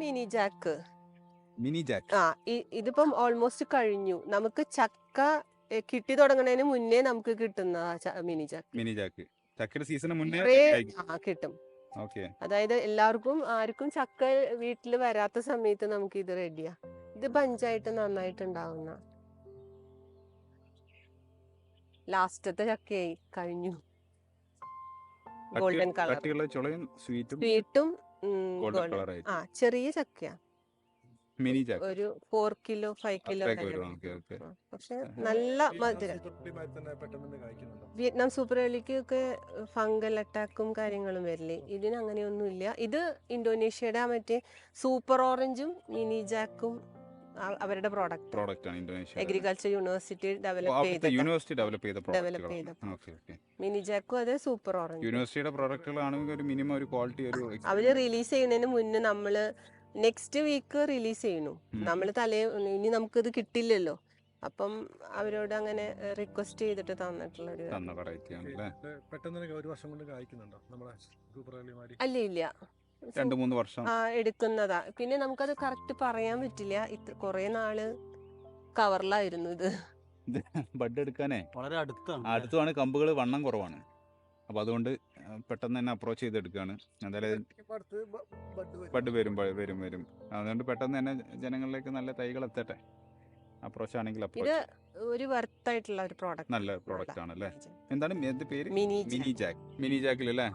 Mini jack mini Jack ആ ഇതിപ്പം almost കഴിഞ്ഞു. നമുക്ക് ചക്ക കിട്ടി തുടങ്ങണതിന് മുന്നേ നമുക്ക് കിട്ടുന്ന മിനി ജാക്ക് മിനി ജാക്ക് ചക്കയുടെ സീസണ് മുന്നേ ആ കിട്ടും. അതായത് എല്ലാവർക്കും ആർക്കും ചക്ക വീട്ടിൽ വരാത്ത സമയത്ത് നമുക്ക് ഇത് റെഡിയാ ഇത് പഞ്ചായത്ത് നന്നായിട്ട് ഉണ്ടാവുന്ന ലാസ്റ്റത്തെ ചക്കയായി കഴിഞ്ഞു. ഗോൾഡൻ കളർ സ്വീറ്റും ഗോൾഡൻ ആ ചെറിയ ചക്കയാ. മിനി ജാക്ക് ഒരു ഫോർ കിലോ ഫൈവ് കിലോ പക്ഷെ നല്ല മധുരം. വിയറ്റ്നാം സൂപ്പർ ഒക്കെ ഫംഗൽ അറ്റാക്കും കാര്യങ്ങളും വരില്ലേ? ഇതിന് അങ്ങനെയൊന്നുമില്ല ഇത് ഇന്തോനേഷ്യയുടെ മറ്റേ സൂപ്പർ ഓറഞ്ചും മിനി ജാക്കും അവരുടെ പ്രോഡക്റ്റ് പ്രോഡക്റ്റ് ആണ് ഇന്തോനേഷ്യ അഗ്രികൾച്ചർ യൂണിവേഴ്സിറ്റി ഡെവലപ്പ് ചെയ്ത യൂണിവേഴ്സിറ്റി ഡെവലപ്പ് ചെയ്ത പ്രോഡക്റ്റ് ചെയ്ത ഓക്കേ ഓക്കെ ഓക്കെ മിനി ജാക്കും അതെ സൂപ്പർ ഓറഞ്ച് യൂണിവേഴ്സിറ്റിയുടെ പ്രോഡക്റ്റുകളാണെങ്കിൽ ഒരു മിനിമം ഒരു ക്വാളിറ്റി ഒരു അവർ റിലീസ് ചെയ്യുന്നതിന് മുന്നേ നമ്മൾ നെക്സ്റ്റ് വീക്ക് റിലീസ് ചെയ്യുന്നു. ഉം. നമ്മൾ തലേ ഇനി ഇത് കിട്ടില്ലല്ലോ. അപ്പം അവരോട് അങ്ങനെ റിക്വസ്റ്റ് ചെയ്തിട്ട് തന്നിട്ടുള്ള ഒരു തന്ന വെറൈറ്റി ആണ് അല്ലേ പെട്ടെന്ന് ഒരു വർഷം കൊണ്ട് കായ്ക്കുന്നുണ്ടോ? നമ്മളെ സൂപ്പർ അർലി മാതിരി? അല്ല ഇല്ല. രണ്ട് മൂന്ന് വർഷം. ആ എടുക്കുന്നതാ. പിന്നെ നമുക്കത് കറക്റ്റ് പറയാൻ പറ്റില്ല. ഇത്ര കുറെ നാൾ കവറിലായിരുന്നു ഇത്. ബഡ് എടുക്കാനേ. വളരെ അടുത്താണ്. അടുത്താണ് കമ്പുകൾ വണ്ണം കുറവാണ്. അപ്പോൾ അതുകൊണ്ട് പെട്ടെന്ന് തന്നെ അപ്രോച്ച് ചെയ്തെടുക്കുകയാണ് എന്തായാലും ബഡ് വരും. വരും വരും അതുകൊണ്ട് പെട്ടെന്ന് തന്നെ ജനങ്ങളിലേക്ക് നല്ല തൈകൾ എത്തട്ടെ. അപ്രോച്ച് ആണെങ്കിൽ ഇത് ഒരു വർത്തായിട്ടുള്ള ഒരു പ്രോഡക്റ്റ് നല്ല പ്രോഡക്റ്റ് ആണല്ലേ? എന്താണ് എന്ത് പേര്? മിനി മിനി ജാക്ക് മിനി ജാക്കിൽ അല്ലേ?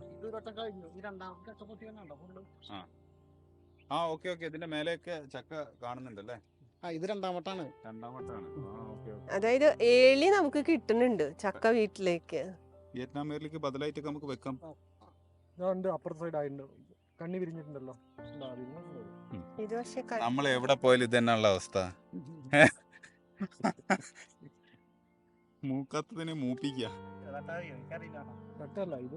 ആ. Okay okay. ഇതിന്റെ മേലെയൊക്കെ ചക്ക കാണുന്നുണ്ടല്ലേ? ആ ഇത് രണ്ടാമത്താണ് രണ്ടാം ആ ഓക്കെ ഓക്കെ. അതായത് ഏളി നമുക്ക് കിട്ടുന്നുണ്ട് ചക്ക വീട്ടിലേക്ക്. വിയറ്റ്നാം മേറിലേക്ക് ബദലായിട്ടൊക്കെ നമുക്ക് വെക്കാം. ഇതുണ്ട് അപ്പുറത്തെ സൈഡ് ആയിട്ടുണ്ട്. കണ്ണി വിരിഞ്ഞിട്ടുണ്ടല്ലോ. ഉണ്ടാ, അതിന്ന് ഇത് പക്ഷെ ക- നമ്മൾ എവിടെ പോയാലും ഇത് തന്നെയുള്ള അവസ്ഥ. മൂക്കത്തതിനെ മൂപ്പിക്കുക അബിയു തൈകളാണ് ഇത്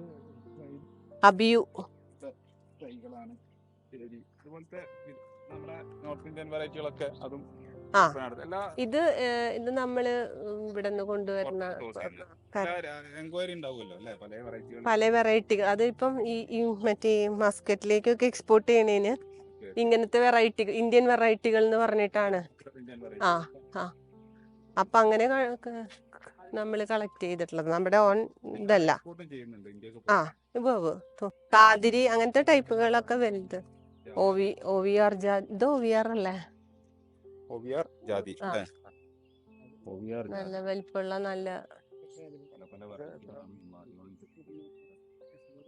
അതും ആ. ഇത് ഇത് നമ്മൾ ഇവിടെ നിന്ന് കൊണ്ടുവരുന്ന പല വെറൈറ്റികൾ. അത് ഇപ്പം ഈ ഈ മറ്റേ മസ്കറ്റിലേക്കൊക്കെ എക്സ്പോർട്ട് ചെയ്യണേന് ഇങ്ങനത്തെ വെറൈറ്റി ഇന്ത്യൻ വെറൈറ്റികൾ എന്ന് പറഞ്ഞിട്ടാണ്. ആ ആ. അപ്പൊ അങ്ങനെ നമ്മൾ കളക്ട് ചെയ്തിട്ടുള്ളത്. നമ്മുടെ ഓൺ ഇതല്ല. ആ ഇപ്പൊ കാതിരി അങ്ങനത്തെ ടൈപ്പുകളൊക്കെ വലുത്. ഓവി വി ജാതി വി ആർ ജാ ഇത് ഒ വി ആർ അല്ലേ ഒവിയാർ ജാതി. നല്ല വലിപ്പമുള്ള നല്ല.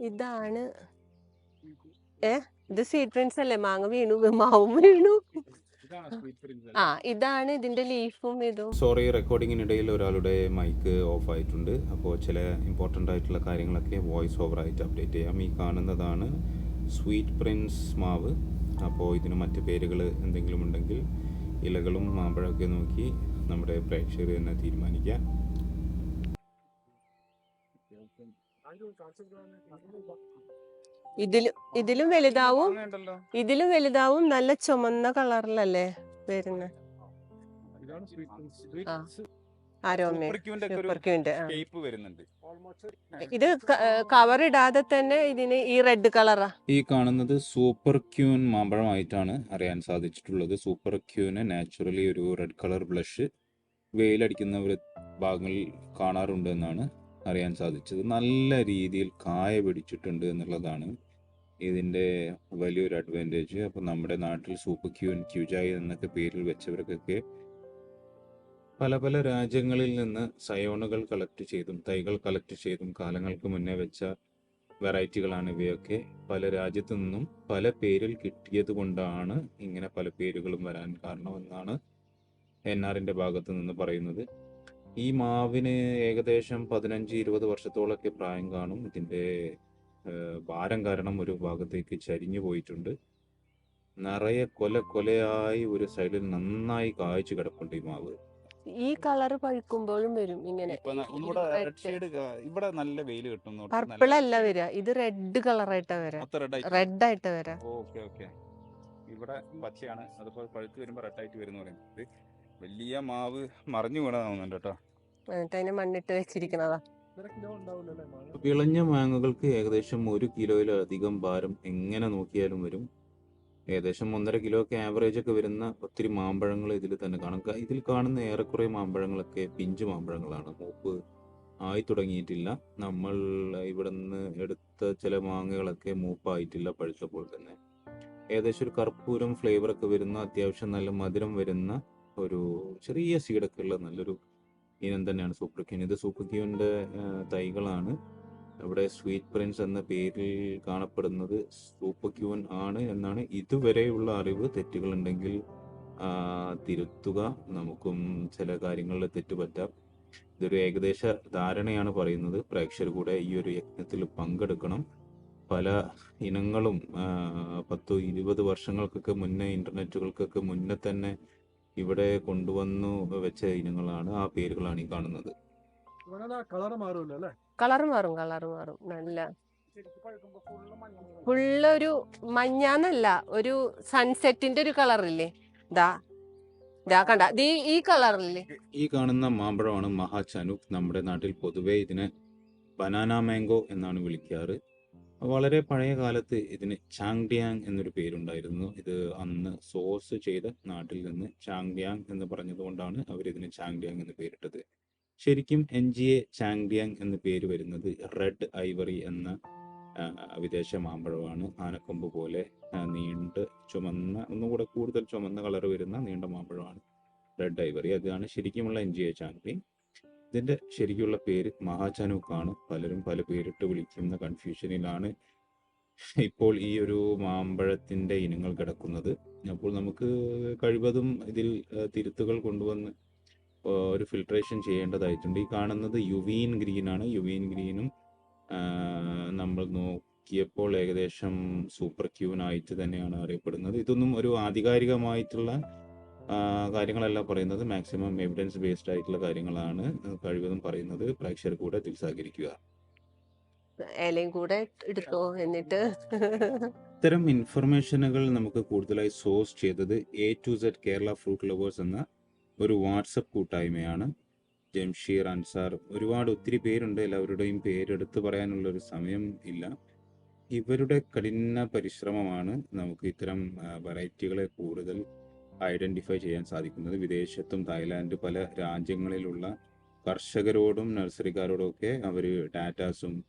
ഇതാണ്. ഏ ഇത് സീഡ് പ്രിൻസ് അല്ലേ? മാങ്ങ വീണു മാവും വീണു. ആ ഇതാണ് ഇതിന്റെ ലീഫും ഇതും. സോറി റെക്കോർഡിങ്ങിനിടയിൽ ഒരാളുടെ മൈക്ക് ഓഫ് ആയിട്ടുണ്ട്. അപ്പോൾ ചില ഇമ്പോർട്ടന്റ് ആയിട്ടുള്ള കാര്യങ്ങളൊക്കെ വോയിസ് ഓവർ ആയിട്ട് അപ്ഡേറ്റ് ചെയ്യാം. ഈ കാണുന്നതാണ് സ്വീറ്റ് പ്രിൻസ് മാവ്. അപ്പോൾ ഇതിന് മറ്റ് പേരുകൾ എന്തെങ്കിലും ഉണ്ടെങ്കിൽ ഇലകളും മാമ്പഴമൊക്കെ നോക്കി നമ്മുടെ പ്രേക്ഷകർ തന്നെ തീരുമാനിക്കാം ഇതിലും ഇതിലും വലുതാവും. ഇതിലും വലുതാവും. നല്ല ചുമന്ന കളറിലല്ലേ വരുന്നുണ്ട്. ഇത് കവർ ഇടാതെ തന്നെ ഇതിന് ഈ റെഡ് കളറാ ഈ കാണുന്നത് സൂപ്പർ ക്യൂൻ മാമ്പഴമായിട്ടാണ് അറിയാൻ സാധിച്ചിട്ടുള്ളത്. സൂപ്പർ ക്യൂന് നാച്ചുറലി ഒരു റെഡ് കളർ ബ്ലഷ് വെയിലടിക്കുന്ന ഭാഗങ്ങളിൽ കാണാറുണ്ട് എന്നാണ് അറിയാൻ സാധിച്ചത്. നല്ല രീതിയിൽ കായ പിടിച്ചിട്ടുണ്ട് എന്നുള്ളതാണ് ഇതിന്റെ വലിയൊരു അഡ്വാന്റേജ് അപ്പോൾ നമ്മുടെ നാട്ടിൽ സൂപ്പർ ക്യൂൻ ക്യൂജായി എന്നൊക്കെ പേരിൽ വെച്ചവർക്കൊക്കെ പല പല രാജ്യങ്ങളിൽ നിന്ന് സയോണുകൾ കളക്ട് ചെയ്തും തൈകൾ കളക്ട് ചെയ്തും കാലങ്ങൾക്ക് മുന്നേ വെച്ച വെറൈറ്റികളാണ് ഇവയൊക്കെ. പല രാജ്യത്തു നിന്നും പല പേരിൽ കിട്ടിയത് കൊണ്ടാണ് ഇങ്ങനെ പല പേരുകളും വരാൻ കാരണമെന്നാണ് എൻ ആറിന്റെ ഭാഗത്തു നിന്ന് പറയുന്നത്. ഈ മാവിന് ഏകദേശം പതിനഞ്ച് ഇരുപത് വർഷത്തോളൊക്കെ പ്രായം കാണും. ഇതിന്റെ ഭാരം കാരണം ഒരു ഭാഗത്തേക്ക് ചരിഞ്ഞു പോയിട്ടുണ്ട്. നിറയെ കൊല കൊലയായി ഒരു സൈഡിൽ നന്നായി കായ്ച്ചു കിടപ്പുണ്ട് ഈ മാവ്. ഈ കളർ പഴുക്കുമ്പോഴും വരും ഇങ്ങനെ. ഇവിടെ നല്ല വെയിൽ കിട്ടും പർപ്പിൾ അല്ല വരിക. ഇത് റെഡ് കളറായിട്ടാ വരാ റെഡ് ആയിട്ട്. വരാ ഓക്കെ ഓക്കെ. ഇവിടെ പച്ചയാണ്. അതുപോലെ പഴുത്ത് വരുമ്പോ റെഡ് ആയിട്ട് വരുന്ന പറയുന്നത് വലിയ മാവ് മറിഞ്ഞു വീണതാവുന്നുണ്ട് കേട്ടോ. എന്നിട്ട് അതിനെ മണ്ണിട്ട് മാങ്ങ വിളഞ്ഞ മാങ്ങകൾക്ക് ഏകദേശം ഒരു കിലോയിലധികം ഭാരം എങ്ങനെ നോക്കിയാലും വരും. ഏകദേശം ഒന്നര കിലോ ഒക്കെ ആവറേജ് ഒക്കെ വരുന്ന ഒത്തിരി മാമ്പഴങ്ങൾ ഇതിൽ തന്നെ കാണാം. ഇതിൽ കാണുന്ന ഏറെക്കുറെ മാമ്പഴങ്ങളൊക്കെ പിഞ്ച് മാമ്പഴങ്ങളാണ്. മൂപ്പ് ആയി തുടങ്ങിയിട്ടില്ല. നമ്മൾ ഇവിടുന്ന് എടുത്ത ചില മാങ്ങകളൊക്കെ മൂപ്പായിട്ടില്ല പഴുത്തപ്പോൾ തന്നെ. ഏകദേശം ഒരു കർപ്പൂരം ഫ്ലേവർ ഒക്കെ വരുന്ന അത്യാവശ്യം നല്ല മധുരം വരുന്ന ഒരു ചെറിയ സീഡൊക്കെ ഉള്ള നല്ലൊരു ഇനം തന്നെയാണ് സൂപ്പർ ക്യൂൻ. ഇത് സൂപ്പർ ക്യൂവിന്റെ തൈകളാണ്. ഇവിടെ സ്വീറ്റ് പ്രിൻസ് എന്ന പേരിൽ കാണപ്പെടുന്നത് സൂപ്പർ ക്യൂൻ ആണ് എന്നാണ് ഇതുവരെയുള്ള അറിവ്. തെറ്റുകളുണ്ടെങ്കിൽ തിരുത്തുക. നമുക്കും ചില കാര്യങ്ങളിൽ തെറ്റുപറ്റാം ഇതൊരു ഏകദേശ ധാരണയാണ് പറയുന്നത്. പ്രേക്ഷകർ കൂടെ ഈ ഒരു യജ്ഞത്തിൽ പങ്കെടുക്കണം. പല ഇനങ്ങളും പത്തോ ഇരുപത് വർഷങ്ങൾക്കൊക്കെ മുന്നേ ഇന്റർനെറ്റുകൾക്കൊക്കെ മുന്നേ തന്നെ ഇവിടെ കൊണ്ടുവന്നു വെച്ച ഇനങ്ങളാണ് ആ പേരുകളാണ് ഈ കാണുന്നത്. കളർ മാറും കളർ മാറും. നല്ല ശരിക്കും ഫുള്ള് ഒരു മഞ്ഞാന്നല്ല ഒരു സൺസെറ്റിന്റെ ഒരു കളറില്ലേ? ദാ ദാ കണ്ട ദീ ഈ കളറില്ലേ? ഈ കാണുന്ന മാമ്പഴമാണ് മഹാചനുക് നമ്മുടെ നാട്ടിൽ പൊതുവെ ഇതിനെ ബനാന മാംഗോ എന്നാണ് വിളിക്കാറ്. വളരെ പഴയ കാലത്ത് ഇതിന് ചാങ്ഡിയാങ് എന്നൊരു പേരുണ്ടായിരുന്നു. ഇത് അന്ന് സോഴ്സ് ചെയ്ത നാട്ടിൽ നിന്ന് ചാങ്ഡിയാങ് എന്ന് പറഞ്ഞതുകൊണ്ടാണ് അവർ ഇതിന് ചാങ്ഡിയാങ് എന്ന് പേരിട്ടത്. ശരിക്കും എൻ ജി എ ചാങ്ഡിയാങ് എന്ന് പേര് വരുന്നത് റെഡ് ഐവറി എന്ന വിദേശ മാമ്പഴമാണ്. ആനക്കൊമ്പ് പോലെ നീണ്ട് ചുമന്ന ഒന്നുകൂടെ കൂടുതൽ ചുമന്ന കളർ വരുന്ന നീണ്ട മാമ്പഴമാണ് റെഡ് ഐവറി. അതാണ് ശരിക്കുമുള്ള എൻ ജി എ ചാൻപി ഇതിന്റെ ശരിക്കുള്ള പേര് മഹാചനൂക്കാണ് പലരും പല പേരിട്ട് വിളിക്കുന്ന കൺഫ്യൂഷനിലാണ് ഇപ്പോൾ ഈ ഒരു മാമ്പഴത്തിന്റെ ഇനങ്ങൾ കിടക്കുന്നത്. അപ്പോൾ നമുക്ക് കഴിവതും ഇതിൽ തിരുത്തുകൾ കൊണ്ടുവന്ന് ഒരു ഫിൽട്രേഷൻ ചെയ്യേണ്ടതായിട്ടുണ്ട്. ഈ കാണുന്നത് യുവീൻ ഗ്രീനാണ് യുവീൻ ഗ്രീനും നമ്മൾ നോക്കിയപ്പോൾ ഏകദേശം സൂപ്പർ ക്യൂൻ ആയിട്ട് തന്നെയാണ് അറിയപ്പെടുന്നത്. ഇതൊന്നും ഒരു ആധികാരികമായിട്ടുള്ള കാര്യങ്ങളല്ല പറയുന്നത് മാക്സിമം എവിഡൻസ് ബേസ്ഡ് ആയിട്ടുള്ള കാര്യങ്ങളാണ് കഴിവതും പറയുന്നത്. പ്രേക്ഷകർ കൂടെ തിരിച്ചാകരിക്കുക കൂടെ എടുത്തോ എന്നിട്ട്? ഇത്തരം ഇൻഫർമേഷനുകൾ നമുക്ക് കൂടുതലായി സോഴ്സ് ചെയ്തത് A to Z Kerala fruit lovers എന്ന ഒരു വാട്സപ്പ് കൂട്ടായ്മയാണ്. ജംഷീർ അൻസാർ. ഒരുപാട് ഒത്തിരി പേരുണ്ട്. എല്ലാവരുടെയും പേരെടുത്ത് പറയാനുള്ള ഒരു സമയം ഇല്ല. ഇവരുടെ കഠിന പരിശ്രമമാണ് നമുക്ക് ഇത്തരം വെറൈറ്റികളെ കൂടുതൽ ഐഡന്റിഫൈ ചെയ്യാൻ സാധിക്കുന്നത് വിദേശത്തും തായ്ലാന്റ് പല രാജ്യങ്ങളിലുള്ള കർഷകരോടും നഴ്സറിക്കാരോടും ഒക്കെ അവർ ഡാറ്റാസും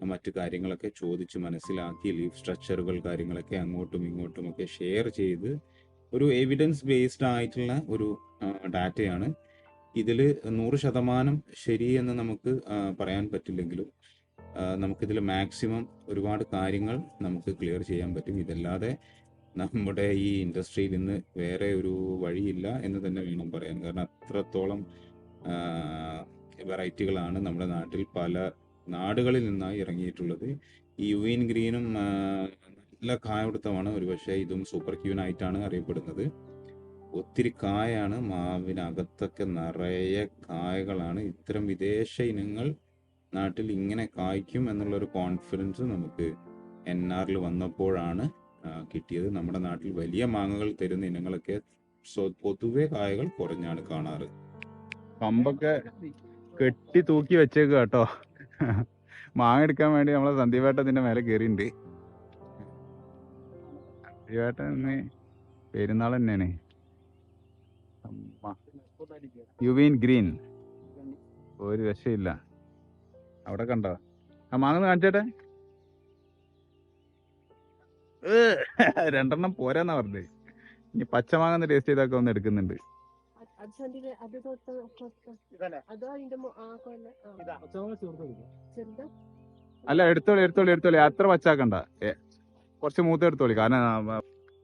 മറ്റു കാര്യങ്ങളൊക്കെ ചോദിച്ച് മനസ്സിലാക്കി ലീഫ് സ്ട്രക്ചറുകൾ കാര്യങ്ങളൊക്കെ അങ്ങോട്ടും ഇങ്ങോട്ടും ഒക്കെ ഷെയർ ചെയ്ത് ഒരു എവിഡൻസ് ബേസ്ഡ് ആയിട്ടുള്ള ഒരു ഡാറ്റയാണ് ഇതിൽ നൂറ് ശതമാനം ശരിയെന്ന് നമുക്ക് പറയാൻ പറ്റില്ലെങ്കിലും നമുക്കിതിൽ മാക്സിമം ഒരുപാട് കാര്യങ്ങൾ നമുക്ക് ക്ലിയർ ചെയ്യാൻ പറ്റും. ഇതല്ലാതെ നമ്മുടെ ഈ ഇൻഡസ്ട്രിയിൽ ഇന്ന് വേറെ ഒരു വഴിയില്ല എന്ന് തന്നെ വേണം പറയാൻ. കാരണം അത്രത്തോളം വെറൈറ്റികളാണ് നമ്മുടെ നാട്ടിൽ പല നാടുകളിൽ നിന്നായി ഇറങ്ങിയിട്ടുള്ളത്. ഈ യുവീൻ ഗ്രീനും നല്ല കായപിടുത്തമാണ്. ഒരുപക്ഷെ ഇതും സൂപ്പർ ക്യൂനായിട്ടാണ് അറിയപ്പെടുന്നത്. ഒത്തിരി കായാണ് മാവിനകത്തൊക്കെ നിറയെ കായകളാണ്. ഇത്തരം വിദേശ ഇനങ്ങൾ നാട്ടിൽ ഇങ്ങനെ കായ്ക്കും എന്നുള്ളൊരു കോൺഫിഡൻസ് നമുക്ക് എൻ ആറിൽ വന്നപ്പോഴാണ് കിട്ടിയത്. നമ്മുടെ നാട്ടിൽ വലിയ മാങ്ങകൾ തരുന്ന ഇനങ്ങളൊക്കെ പൊതുവെ കായകൾ കുറഞ്ഞാണ് കാണാറ്. കമ്പൊക്കെ കെട്ടി തൂക്കി വെച്ചേക്ക് കേട്ടോ. മാങ്ങ എടുക്കാൻ വേണ്ടി നമ്മളെ സന്ദീപേട്ടത്തിന്റെ മേലെ കയറിയിട്ടുണ്ട് സന്ദീപേട്ടൻ പെരുന്നാൾ തന്നെയാണ്. യുവീൻ ഗ്രീൻ. ഒരു രക്ഷയില്ല. അവിടെ കണ്ടോ? ആ മാങ്ങ കാണിച്ചേട്ടെ. രണ്ടെണ്ണം പോരാന്നാ പറഞ്ഞത് ഇനി പച്ചമാങ്ങ ടേസ്റ്റ് ചെയ്തൊക്കെ ഒന്ന് എടുക്കുന്നുണ്ട്. അല്ല എടുത്തോളി എടുത്തോളി എടുത്തോളി. അത്ര പച്ചാക്കണ്ട കുറച്ച് മൂത്ത എടുത്തോളി. കാരണം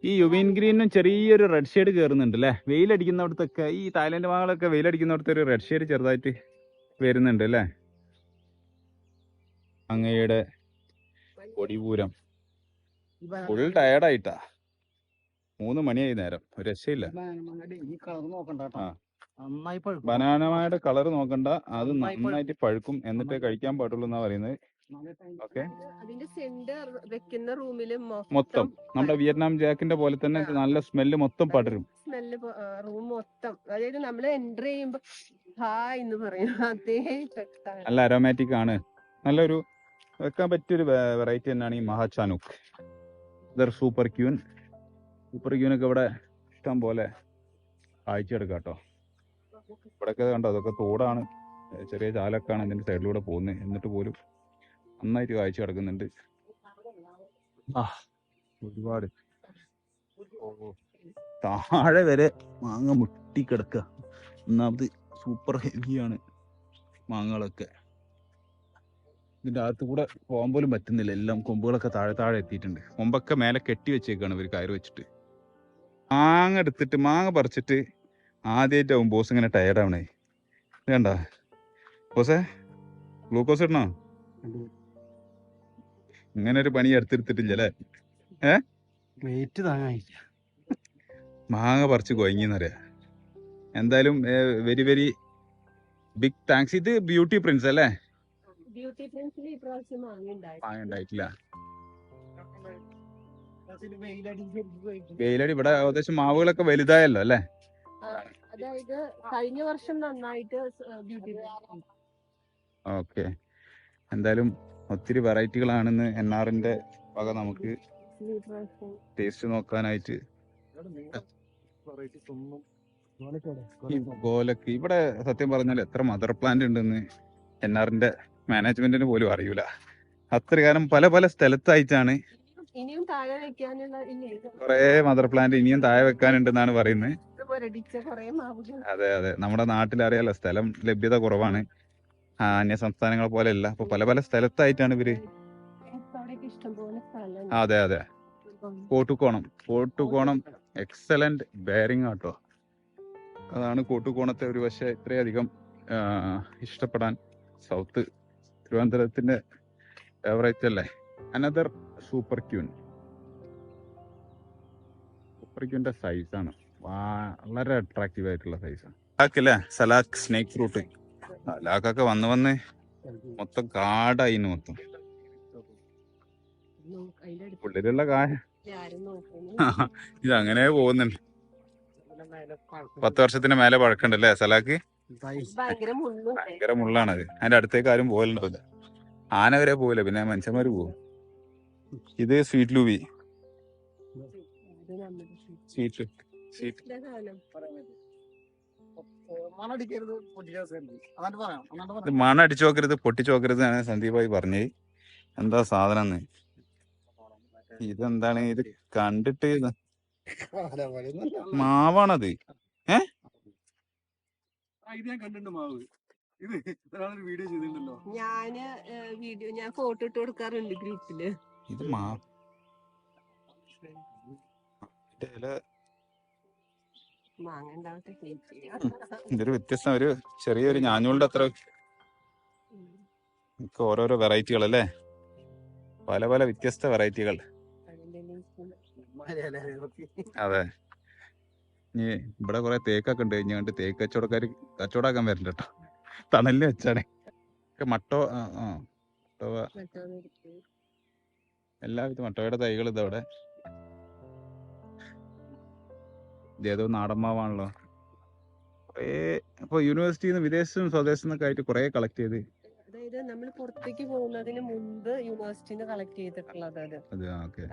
ഈ യുവിൻ ഗ്രീനും ചെറിയൊരു റെഡ് ഷെയ്ഡ് കയറുന്നുണ്ട് അല്ലേ വെയിലടിക്കുന്നിടത്തൊക്കെ ഈ തായ്ലൻഡ് മാങ്ങളൊക്കെ വെയിലടിക്കുന്നിടത്ത് ഒരു റെഡ് ഷെയ്ഡ് ചെറുതായിട്ട് വരുന്നുണ്ട് അല്ലേ അങ്ങയുടെ കൊടിപൂരം ഫുൾ ടയർഡായിട്ടാ. മൂന്ന് മണിയായി നേരം. ഒരു രക്ഷയില്ല. ബനാനമായുടെ കളർ നോക്കണ്ട. അത് നന്നായിട്ട് പഴുക്കും. എന്നിട്ട് കഴിക്കാൻ പാടുള്ളൂ എന്നാ പറയുന്നത്. നല്ല ഓക്കെ. അതിന്റെ സെന്റർ വെക്കുന്ന റൂമിൽ മൊത്തം നമ്മുടെ വിയറ്റ്നാം ജാക്കിന്റെ പോലെ തന്നെ നല്ല സ്മെല്ല് മൊത്തം പടരും. സ്മെല്ല് റൂം മൊത്തം. അതായത് നമ്മൾ എന്റർ ചെയ്യുമ്പോ ഹായ് എന്ന് പറയും. അതേ. നല്ല അരോമാറ്റിക് ആണ്. നല്ലൊരു വെക്കാൻ പറ്റിയൊരു വെറൈറ്റി തന്നെയാണ് ഈ മഹാചാനുക് ഇതൊരു സൂപ്പർ ക്യൂൻ. സൂപ്പർ ക്യൂനൊക്കെ ഇവിടെ ഇഷ്ടം പോലെ കാഴ്ചയെടുക്കാം കേട്ടോ ഇവിടെയൊക്കെ കണ്ടോ അതൊക്കെ തോടാണ്. ചെറിയ ചാലൊക്കെയാണ് ഇതിന്റെ സൈഡിലൂടെ പോകുന്നത്. എന്നിട്ട് പോലും നന്നായിട്ട് കാഴ്ച കിടക്കുന്നുണ്ട് ആ ഒരുപാട്. താഴെ വരെ മാങ്ങ മുട്ടിക്കിടക്കുക ഒന്നാമത് സൂപ്പർ ഹെവിയാണ് മാങ്ങകളൊക്കെ. ഇതിന്റെ അകത്ത് കൂടെ പോകാൻ പോലും പറ്റുന്നില്ല. എല്ലാം കൊമ്പുകളൊക്കെ താഴെ താഴെ എത്തിയിട്ടുണ്ട്. കൊമ്പൊക്കെ മേലെ കെട്ടി വെച്ചേക്കാണ് ഇവർ കയറ് വെച്ചിട്ട്. മാങ്ങ എടുത്തിട്ട് മാങ്ങ പറിച്ചിട്ട് ആദ്യമായിട്ടാവും ബോസ് ഇങ്ങനെ ടയർഡാവണേ വേണ്ട ബോസേ ഗ്ലൂക്കോസ് ഇടണോ? ഇങ്ങനെ ഒരു പണി എടുത്തെടുത്തിട്ടില്ല അല്ലേ? വെയിറ്റ് താങ്ങാനില്ല. മാങ്ങ പറിച്ച് കൊയങ്ങിന്നറിയാ. എന്തായാലും വെരി വെരി ബിഗ് താങ്ക്സ് ഇത് ബ്യൂട്ടി പ്രിൻസ് അല്ലേ? ബ്യൂട്ടി പ്രിൻസിൽ ഈ പ്രാവശ്യം മാങ്ങ ഉണ്ടായിരുന്നു മാങ്ങ ഉണ്ടായിട്ടില്ല വെയിലടിച്ച് വെയിലടി ഇവിടെ ഏകദേശം മാവുകളൊക്കെ വലുതായല്ലോ അല്ലേ? അതായത് കഴിഞ്ഞ വർഷം നന്നായിട്ട് ബ്യൂട്ടി ഓക്കെ. എന്തായാലും ഒത്തിരി വെറൈറ്റികളാണെന്ന് എൻ ആറിന്റെ വക നമുക്ക് ടേസ്റ്റ് നോക്കാനായിട്ട് വെറൈറ്റീസ് ഒന്നും ഈ ഗോലക്ക് ഇവിടെ സത്യം പറഞ്ഞാൽ എത്ര മദർ പ്ലാന്റ് ഉണ്ടെന്ന് എൻ ആറിന്റെ മാനേജ്മെന്റിന് പോലും അറിയൂല. അത്ര കാലം പല പല സ്ഥലത്തായിട്ടാണ് കുറെ മദർ പ്ലാന്റ് ഇനിയും താഴെ പറയുന്നത് പോരടിച്ച കുറെ മാവുകൾ. അതെ അതെ. നമ്മുടെ നാട്ടിൽ അറിയാലോ സ്ഥലം ലഭ്യത കുറവാണ്. അന്യ സംസ്ഥാനങ്ങളെ പോലെ അല്ല അപ്പൊ പല പല സ്ഥലത്തായിട്ടാണ് ഇവർ അതെ അതെ. കോട്ടുകോണം. കോട്ടുകോണം എക്സലന്റ് ബെയറിംഗ് ആട്ടോ. അതാണ് കോട്ടുകോണത്തെ ഒരു പക്ഷേ ഇത്രയധികം ഇഷ്ടപ്പെടാൻ സൗത്ത് തിരുവനന്തപുരത്തിന്റെ ഫേവറേറ്റ് അല്ലേ? അനദർ സൂപ്പർ ക്യൂൻ സൂപ്പർ ക്യൂന്റെ സൈസാണ് വളരെ അട്രാക്റ്റീവ് ആയിട്ടുള്ള സൈസാണ് സലാക്കില്ലേ സലാക്ക് സ്നേക്ക് ഫ്രൂട്ട് സലാക്കൊക്കെ വന്ന് വന്ന് മൊത്തം കാടായിന് മൊത്തം. ഉള്ളിലുള്ള കായ ഇത് അങ്ങനെ പോകുന്നുണ്ട്. പത്ത് വർഷത്തിന് മേലെ പഴക്കണ്ടല്ലേ സലാക്ക്? ഭയങ്കര മുള്ളാണത്. അതിന്റെ അടുത്തേക്ക് ആരും പോകലുണ്ടാവില്ല. ആന വരെ പോവില്ല പിന്നെ മനുഷ്യന്മാര് പോകും ഇത് സ്വീറ്റ് ലൂബി മണടിച്ചു സ്വീറ്റ് സ്വീറ്റ് മണ അടിച്ചു നോക്കരുത് പൊട്ടിച്ചു നോക്കരുത് ആണ് സന്ദീപായി പറഞ്ഞത്. എന്താ സാധനം ഇതെന്താണ്? ഇത് കണ്ടിട്ട് ഇത് മാവാണത്. ഇത് ഞാൻ കണ്ടിട്ടുണ്ട് മാവ്. ഇത് ഒരാളൊരു വീഡിയോ ചെയ്തിട്ടുണ്ടല്ലോ. ഞാൻ വീഡിയോ ഞാൻ ഫോട്ടോ ഇട്ട് കൊടുക്കാറുണ്ട് ഗ്രൂപ്പിൽ. ഇത് മാ മാങ്ങ ഉണ്ടാവട്ടെ ഇതൊരു വ്യത്യസ്തം ഒരു ചെറിയൊരു ഞാഞ്ഞൂളിന്റെ അത്ര ഓരോരോ വെറൈറ്റികൾ അല്ലേ? പല പല വ്യത്യസ്ത വെറൈറ്റികൾ അതെ. ഇനി ഇവിടെ കുറെ തേക്കൊക്കെ ഉണ്ട്. കണ്ട് തേക്ക് കച്ചവടക്കാർ കച്ചവടാക്കാൻ വരണ്ട കേട്ടോ. തണലിന് വെച്ചാണേ. മട്ടോ ആ, എല്ലാവിധ മട്ടോയുടെ തൈകൾ ഇതവിടെ ഇതേതോ നാടന്മാവാണല്ലോ കുറേ ഇപ്പൊ യൂണിവേഴ്സിറ്റിയിൽ നിന്ന് വിദേശത്തും സ്വദേശത്തും ഒക്കെ ആയിട്ട് കുറെ കളക്ട് ചെയ്ത് അതായത് നമ്മൾ പുറത്തേക്ക് പോകുന്നതിന് മുൻപ് യൂണിവേഴ്സിറ്റിന്ന് കളക്ട് ചെയ്തിട്ടുള്ളത് അത്.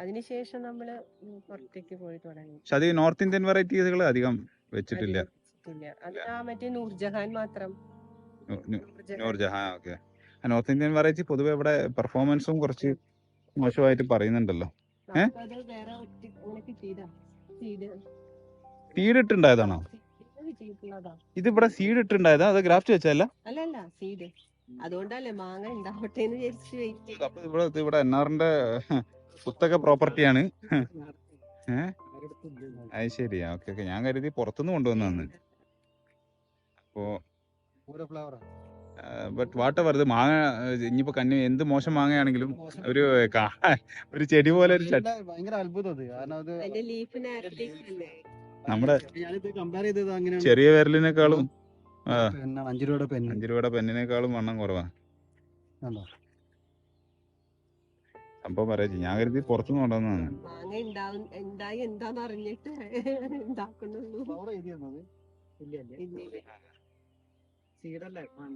അതിനുശേഷം നമ്മൾ ഉം പുറത്തേക്ക് പോയി തുടങ്ങി. പക്ഷെ അത് നോർത്ത് ഇന്ത്യൻ വെറൈറ്റീസുകൾ അധികം വെച്ചിട്ടില്ല. അത് ആ മറ്റേ നൂർജഹാൻ മാത്രം. Noorjahan. Okay north Indian variety പൊതുവെ ഇവിടെ പെർഫോമൻസും കുറച്ച് മോശമായിട്ട് പറയുന്നുണ്ടല്ലോ. സീഡ് ഇട്ടുണ്ടായതാണോ ഇത് ഇവിടെ സീഡ് ഇട്ടുണ്ടായതാ അത് ഗ്രാഫ്റ്റ് വെച്ചല്ല സീഡ് അതുകൊണ്ടല്ലേ മാങ്ങ ഉണ്ടാവട്ടെ എന്ന് വിചാരിച്ചു വെയിറ്റ് അപ്പൊ ഇവിടെ ഇവിടെ എന്നാറിന്റെ പുസ്തക പ്രോപ്പർട്ടിയാണ് ഏഹ് അത് ശരി. Okay okay. ഞാൻ കരുതി പുറത്തുനിന്ന് കൊണ്ടുവന്നു അപ്പോ ബട്ട് വാട്ട് എവർ ഇത് മാങ്ങ ഇനിയിപ്പോ കന്നി എന്ത് മോശം മാങ്ങയാണെങ്കിലും ഒരു ഒരു ചെടി പോലെ ഒരു ചട്ടി. ഭയങ്കര അത്ഭുതം അത്. കാരണം അത് അതിന്റെ ലീഫ് നേരത്തെ അല്ലേ നമ്മുടെ ചെറിയ വിരലിനേക്കാളും അഞ്ചു രൂപയുടെ അഞ്ചു രൂപയുടെ പെന്നിനേക്കാളും വണ്ണം കുറവാ. സംഭവം പറയാ ഞാൻ കരുതി? സീഡല്ലേ?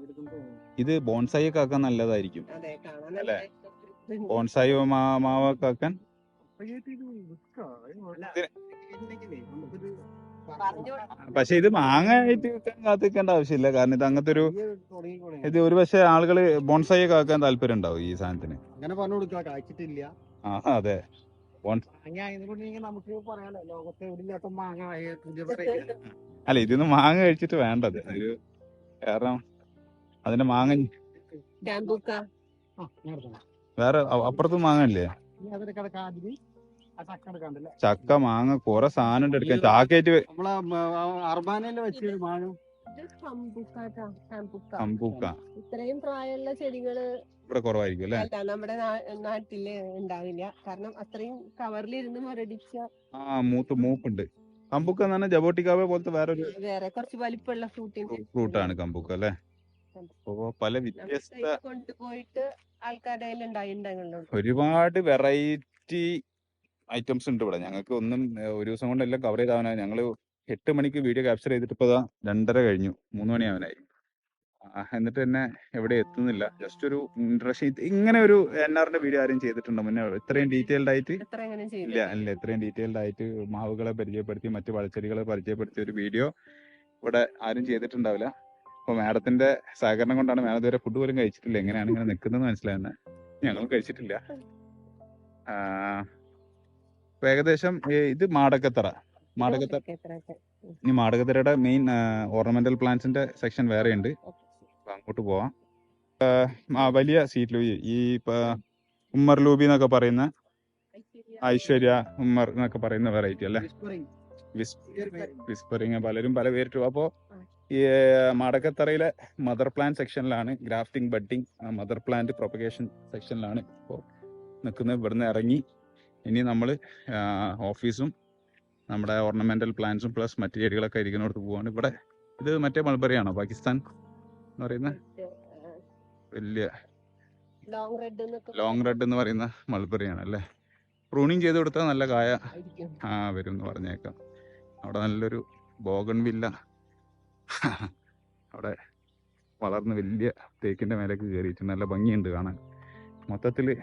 എടുക്കുമ്പോ ഇത് ബോൺസായി കാക്കാൻ നല്ലതായിരിക്കും. അല്ലേ? ബോൺസായി മാ പക്ഷെ ഇത് മാങ്ങ ആയിട്ട് വെക്കാൻ കാത്തിക്കേണ്ട ആവശ്യമില്ല. കാരണം ഇത് അങ്ങനത്തെ ഒരു. ഇത് ഒരു പക്ഷെ ആളുകൾ ബോൺസൈ ഒക്കെ ആക്കാൻ താല്പര്യം ഉണ്ടാവും ഈ സാധനത്തിന്. അങ്ങനെ പറഞ്ഞു കൊടുക്കുക. കായ്ച്ചിട്ടില്ല. ആ അതെ. അല്ല ഇതിന്ന് മാങ്ങ കഴിച്ചിട്ട് വേണ്ടത്. ഒരു കാരണം അതിന്റെ മാങ്ങ. വേറെ അപ്പുറത്ത് മാങ്ങ ഇല്ലേ? ചക്ക മാങ്ങ കുറെ സാധനം എടുക്കാൻ. ചാക്കേറ്റ് വെച്ചൊരു മാങ്ങ. കമ്പൂക്ക ഇത്രയും പ്രായമുള്ള ചെടികൾ ഇവിടെ കുറവായിരിക്കും അല്ലെ? അല്ല നമ്മുടെ നാട്ടിൽ ഉണ്ടാവില്ല. കാരണം അത്രയും കവറിലിരുന്ന് മുരടിച്ച ആ മൂത്ത് മൂപ്പുണ്ട് കമ്പുക്ക എന്ന് പറഞ്ഞാൽ ജബോട്ടിക്കാവെ പോലത്തെ വേറെ വേറെ കുറച്ച് വലിപ്പമുള്ള ഫ്രൂട്ടിന്റെ ഫ്രൂട്ടാണ് കമ്പുക്ക അല്ലെ? പല വ്യത്യസ്ത കൊണ്ടുപോയിട്ട് ആൾക്കാരുടെ ഒരുപാട് വെറൈറ്റി ഐറ്റംസ് ഉണ്ട് ഇവിടെ. ഞങ്ങൾക്ക് ഒന്നും ഒരു ദിവസം കൊണ്ട് എല്ലാം കവർ ചെയ്താവനായി ഞങ്ങൾ എട്ട് മണിക്ക് വീഡിയോ ക്യാപ്ചർ ചെയ്തിട്ട് അതാ രണ്ടര കഴിഞ്ഞു. മൂന്ന് മണിയാവാനായി എന്നിട്ട് തന്നെ എവിടെ എത്തുന്നില്ല. ജസ്റ്റ് ഒരു ഇൻട്രസ്റ്റ് ഇങ്ങനെ ഒരു എൻ ആറിന്റെ വീഡിയോ ആരും ചെയ്തിട്ടുണ്ടോ മുന്നേ. ഇത്രയും ഡീറ്റെയിൽഡ് ആയിട്ട് ഇല്ല ഇല്ല ഇത്രയും ഡീറ്റെയിൽഡ് ആയിട്ട് മാവുകളെ പരിചയപ്പെടുത്തി മറ്റു പഴച്ചെടികളെ പരിചയപ്പെടുത്തിയ ഒരു വീഡിയോ ഇവിടെ ആരും ചെയ്തിട്ടുണ്ടാവില്ല. അപ്പൊ മാഡത്തിന്റെ സഹകരണം കൊണ്ടാണ് മാഡം ഇതുവരെ ഫുഡ് പോലും കഴിച്ചിട്ടില്ല. എങ്ങനെയാണ് ഇങ്ങനെ നിൽക്കുന്നത് മനസ്സിലായെന്ന് ഞങ്ങളും കഴിച്ചിട്ടില്ല. ആ, അപ്പൊ ഏകദേശം ഇത് മാടക്കത്തറ. മാടകത്തറ ഇനി മാടകത്തറയുടെ മെയിൻ ഓർണമെന്റൽ പ്ലാന്റ്സിന്റെ സെക്ഷൻ വേറെ ഉണ്ട്. അങ്ങോട്ട് പോവാം. വലിയ സീറ്റ് ലൂബി ഈ ഉമ്മർ ലൂബി എന്നൊക്കെ പറയുന്ന ഐശ്വര്യ ഉമ്മർ എന്നൊക്കെ പറയുന്ന വെറൈറ്റി അല്ലേ. വിസ്പറിങ് പലരും പല പേരിട്ടു അപ്പോൾ ഈ മാടക്കത്തറയിലെ mother plant സെക്ഷനിലാണ് grafting budding mother plant propagation സെക്ഷനിലാണ് ഇപ്പോൾ നിൽക്കുന്നത്. ഇവിടുന്ന് ഇറങ്ങി ഇനി നമ്മൾ ഓഫീസും നമ്മുടെ ഓർണമെന്റൽ പ്ലാന്റ്സും പ്ലസ് മറ്റു ചെടികളൊക്കെ ഇരിക്കുന്നിടത്ത് പോവാണ്. ഇവിടെ ഇത് മറ്റേ മൾബറി ആണോ പാകിസ്ഥാൻ എന്ന് പറയുന്ന? വലിയ ലോങ് റെഡ് എന്ന് പറയുന്ന മൾബറി ആണ് അല്ലേ പ്രൂണിങ് ചെയ്ത് കൊടുത്താൽ നല്ല കായ ആ വരും എന്ന് പറഞ്ഞേക്കാം. അവിടെ നല്ലൊരു ബോഗൺ വില്ല. അവിടെ വളർന്ന് വലിയ തേക്കിന്റെ മേലേക്ക് കയറിയിട്ട് നല്ല ഭംഗിയുണ്ട് കാണാൻ. മൊത്തത്തിൽ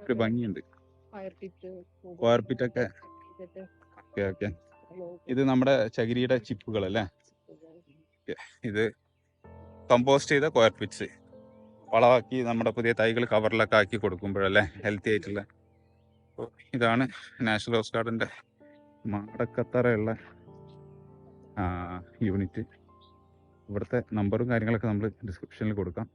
ഒരു ഭംഗിയുണ്ട്. ഫയർ പിറ്റ് ഒക്കെ. Okay okay. ഇത് നമ്മുടെ ചകിരിയുടെ ചിപ്പുകൾ അല്ലേ? ഇത് കമ്പോസ്റ്റ് ചെയ്ത കോയർ പിറ്റ്സ് വളമാക്കി നമ്മുടെ പുതിയ തൈകൾ കവറിലൊക്കെ ആക്കി കൊടുക്കുമ്പോഴല്ലേ ഹെൽത്തി ആയിട്ടുള്ള. ഇതാണ് നാഷണൽ റോസ് ഗാർഡന്റെ മാടക്കത്തറയുള്ള യൂണിറ്റ് ഇവിടുത്തെ നമ്പറും കാര്യങ്ങളൊക്കെ നമ്മൾ ഡിസ്ക്രിപ്ഷനിൽ കൊടുക്കാം.